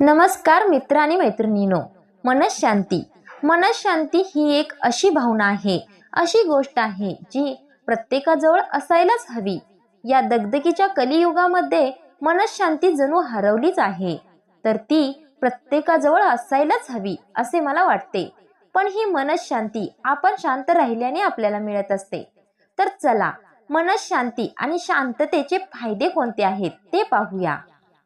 नमस्कार मित्र आणि मैत्रिणीनो मनशांती. मनशांती ही एक अशी भावना आहे अशी गोष्ट आहे जी प्रत्येकाजवळ असायलाच हवी. या दगदगीच्या कलियुगामध्ये मनशांती जणू हरवलीच आहे तर ती प्रत्येकाजवळ असायलाच हवी असे मला वाटते. पण ही मनशांती आपण शांत राहिल्याने आपल्याला मिळत असते. तर चला मनशांती आणि शांततेचे फायदे कोणते आहेत ते पाहूया.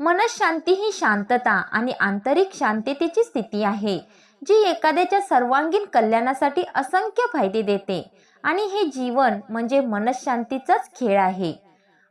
मनशांती ही शांतता आणि आंतरिक शांततेची स्थिती आहे जी एखाद्याच्या सर्वांगीण कल्याणासाठी असंख्य फायदे देते आणि हे जीवन म्हणजे मनशांतीचाच खेळ आहे.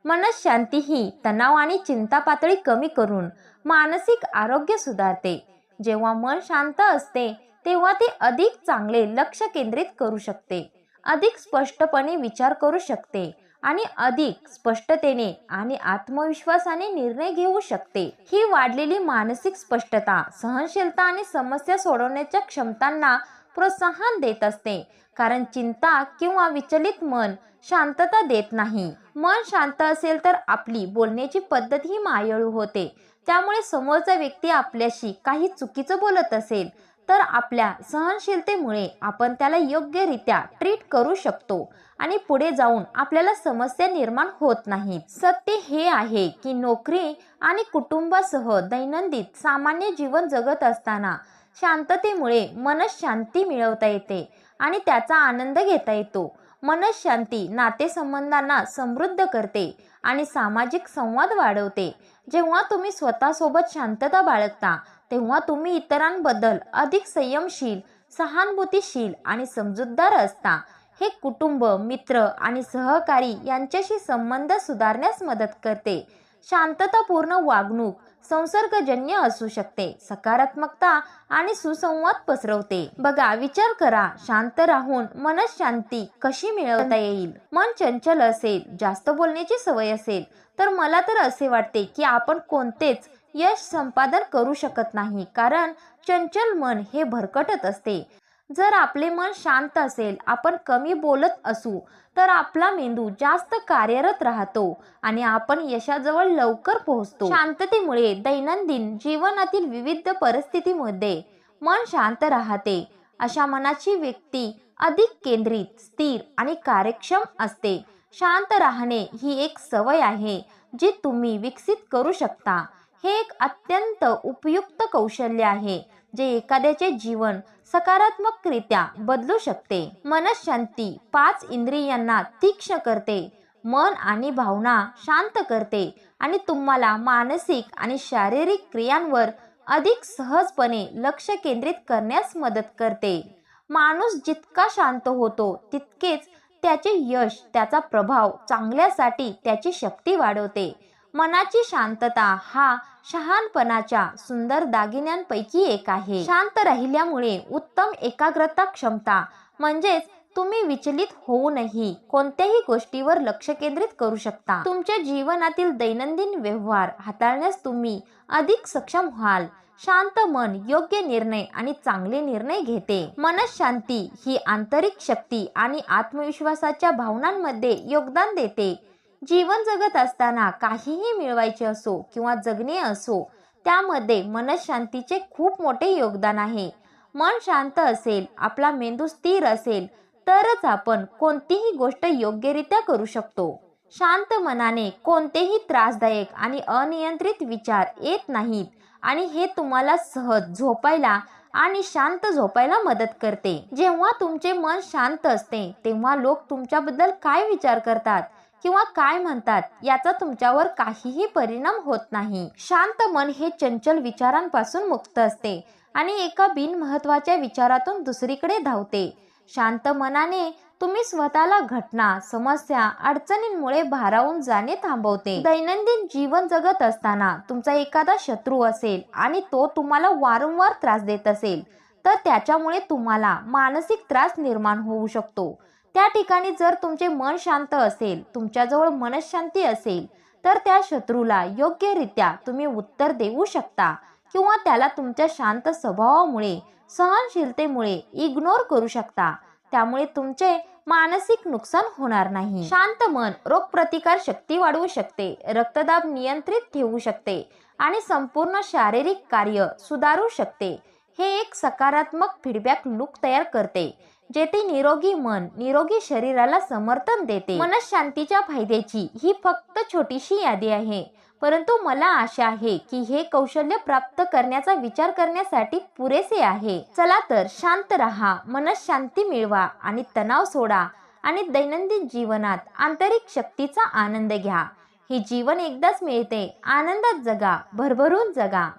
मनशांती ही तणाव आणि चिंता पातळी कमी करून मानसिक आरोग्य सुधारते. जेव्हा मन शांत असते तेव्हा ते अधिक चांगले लक्ष केंद्रित करू शकते अधिक स्पष्टपणे विचार करू शकते आणि अधिक स्पष्टतेने आणि आत्मविश्वासाने निर्णय घेऊ शकते. ही वाढलेली मानसिक स्पष्टता सहनशीलता आणि समस्या सोडवण्याच्या क्षमतांना प्रोत्साहन देत असते. कारण चिंता किंवा विचलित मन शांतता देत नाही. मन शांत असेल तर आपली बोलण्याची पद्धत ही मायळू होते. त्यामुळे समोरचा व्यक्ती आपल्याशी काही चुकीचं बोलत असेल तर आपल्या सहनशीलतेमुळे आपण त्याला योग्यरित्या ट्रीट करू शकतो आणि पुढे जाऊन आपल्याला समस्या निर्माण होत नाहीत सत्य हे आहे की नोकरी आणि कुटुंबासह दैनंदिन सामान्य जीवन जगत असताना शांततेमुळे मनशांती मिळवता येते आणि त्याचा आनंद घेता येतो. मनशांती नातेसंबंधांना समृद्ध करते आणि सामाजिक संवाद वाढवते. जेव्हा तुम्ही स्वतःसोबत शांतता बाळगता तेव्हा तुम्ही इतरांबद्दल अधिक संयमशील सहानुभूतीशील आणि समजूतदार असता. हे कुटुंब मित्र आणि सहकारी यांच्याशी संबंध सुधारण्यास मदत करते. शांततापूर्ण वागणूक संसर्गजन्य असू शकते सकारात्मकता आणि सुसंवाद पसरवते. बघा विचार करा शांत राहून मनशांती कशी मिळवता येईल? मन चंचल असेल जास्त बोलण्याची सवय असेल तर मला तर असे वाटते की आपण कोणतेच यश संपादन करू शकत नाही कारण चंचल मन हे भरकटत असते. जर आपले मन शांत असेल आपण कमी बोलत असू तर आपला मेंदू जास्त कार्यरत राहतो आणि आपण यशाजवळ लवकर पोहोचतो. शांततेमुळे दैनंदिन जीवनातील विविध परिस्थितीमध्ये मन शांत राहते. अशा मनाची व्यक्ती अधिक केंद्रित स्थिर आणि कार्यक्षम असते. शांत राहणे ही एक सवय आहे जी तुम्ही विकसित करू शकता. हे एक अत्यंत उपयुक्त कौशल्य आहे जे एखाद्याचे जीवन सकारात्मकरित्या बदलू शकते. मनशांती पाच इंद्रियांना तीक्ष्ण करते मन आणि भावना शांत करते आणि तुम्हाला मानसिक आणि शारीरिक क्रियांवर अधिक सहजपणे लक्ष केंद्रित करण्यास मदत करते. माणूस जितका शांत होतो तितकेच त्याचे यश त्याचा प्रभाव चांगल्यासाठी त्याची शक्ती वाढवते. मनाची शांतता हा शहाणपणाच्या सुंदर दागिन्यांपैकी एक आहे. शांत राहिल्यामुळे उत्तम एकाग्रता क्षमता म्हणजेच तुम्ही विचलित होऊनही कोणत्याही गोष्टीवर लक्ष केंद्रित करू शकता. तुमच्या जीवनातील दैनंदिन व्यवहार हाताळण्यास तुम्ही अधिक सक्षम व्हाल. शांत मन योग्य निर्णय आणि चांगले निर्णय घेते. मनशांती ही आंतरिक शक्ती आणि आत्मविश्वासाच्या भावनांमध्ये योगदान देते. जीवन जगत असताना काहीही मिळवायचे असो किंवा जगणे असो त्यामध्ये मनशांतीचे खूप मोठे योगदान आहे. मन शांत असेल आपला मेंदू स्थिर असेल तरच आपण कोणतीही गोष्ट योग्यरित्या करू शकतो. शांत मनाने कोणतेही त्रासदायक आणि अनियंत्रित विचार येत नाहीत आणि हे तुम्हाला सहज झोपायला आणि शांत झोपायला मदत करते. जेव्हा तुमचे मन शांत असते तेव्हा लोक तुमच्याबद्दल काय विचार करतात? किंवा काय म्हणतात याचा तुमच्यावर काहीही परिणाम होत नाही. शांत मन हे चंचल विचारांपासून मुक्त असते आणि एका बिनमहत्वाच्या विचारातून दुसरीकडे धावते. शांत मनाने तुम्ही स्वतःला घटना समस्या अडचणींमुळे भारावून जाणे थांबवते. दैनंदिन जीवन जगत असताना तुमचा एखादा शत्रू असेल आणि तो तुम्हाला वारंवार त्रास देत असेल तर त्याच्यामुळे तुम्हाला मानसिक त्रास निर्माण होऊ शकतो. त्या ठिकाणी जर तुमचे मन शांत असेल तुमच्याजवळ मनशांती असेल तर त्या शत्रूला योग्यरित्या तुम्ही उत्तर देऊ शकता किंवा त्याला तुमच्या शांत स्वभावामुळे सहनशीलतेमुळे इग्नोर करू शकता. त्यामुळे तुमचे मानसिक नुकसान होणार नाही. शांत मन रोगप्रतिकार शक्ती वाढवू शकते रक्तदाब नियंत्रित ठेवू शकते आणि संपूर्ण शारीरिक कार्य सुधारू शकते. हे एक सकारात्मक फीडबॅक लूक तयार करते जेथे निरोगी मन निरोगी शरीराला समर्थन देते. मनशांतीच्या फायद्याची ही फक्त छोटीशी यादी आहे परंतु मला आशा आहे की हे कौशल्य प्राप्त करण्याचा विचार करण्यासाठी पुरेसे आहे. चला तर शांत रहा मनशांती मिळवा आणि तणाव सोडा आणि दैनंदिन जीवनात आंतरिक शक्तीचा आनंद घ्या. हे जीवन एकदाच मिळते आनंदात जगा भरभरून जगा.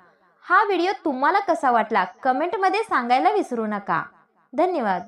हा व्हिडिओ तुम्हाला कसा वाटला? कमेंटमध्ये सांगायला विसरू नका. धन्यवाद.